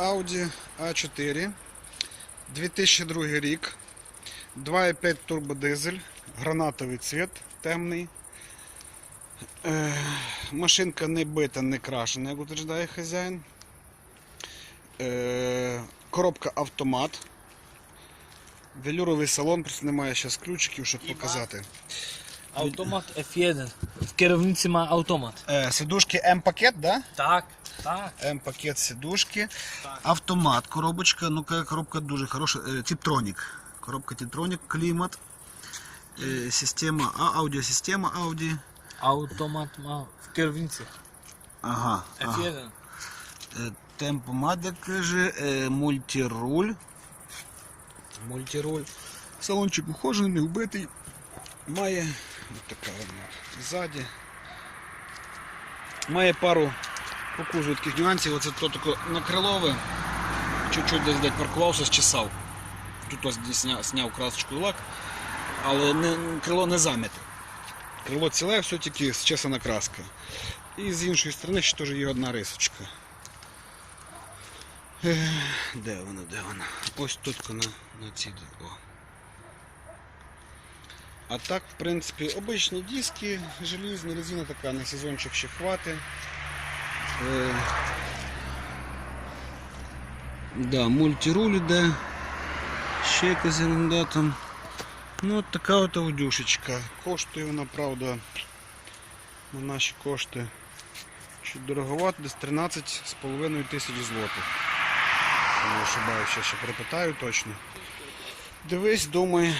Audi A4, 2002 рік, 2,5 турбодизель, гранатовий цвіт темний. Е, машинка не бита, не крашена, як утверждає хазяїн. Е, коробка автомат. Велюровий салон, просто немає зараз ключиків, щоб показати. Автомат F1. В керівниці має автомат. Е, сидушки М-пакет, да? Так, так. М-пакет сидушки. Так. Автомат, коробочка, ну ка- коробка дуже хороша. Е, Типтронік. Коробка Типтронік, клімат. Е, Система, а, аудіосистема Audi. Автомат має в керівниці. Ага. ага. F1. Е, Темпомат, як каже, е, мультируль. Мультируль. Салончик ухожений, не вбитий. Має от така вона ззаді. Має пару покужу таких нюансів. Оце то тако на крилове. Чуть-чуть десь десь паркувався, зчесав. Тут ось десь сняв, сняв красочку і лак, але не, крило не замите. Крило ціле, все тільки зчесана краска. І з іншої сторони ще теж є одна рисочка. Де вона, де вона? Ось тут на, на цій. О. А так, в принципі, обичні диски, желізна резина така, на сезончик ще хватить. Е, да, мультируль іде. Ще якась ерунда. Ну, от така от аудюшечка. Коштує вона, правда, на наші кошти. Чуть дороговато, десь 13,5 тисяч злотих. Не ошибаюся, ще перепитаю точно. Дивись, думай,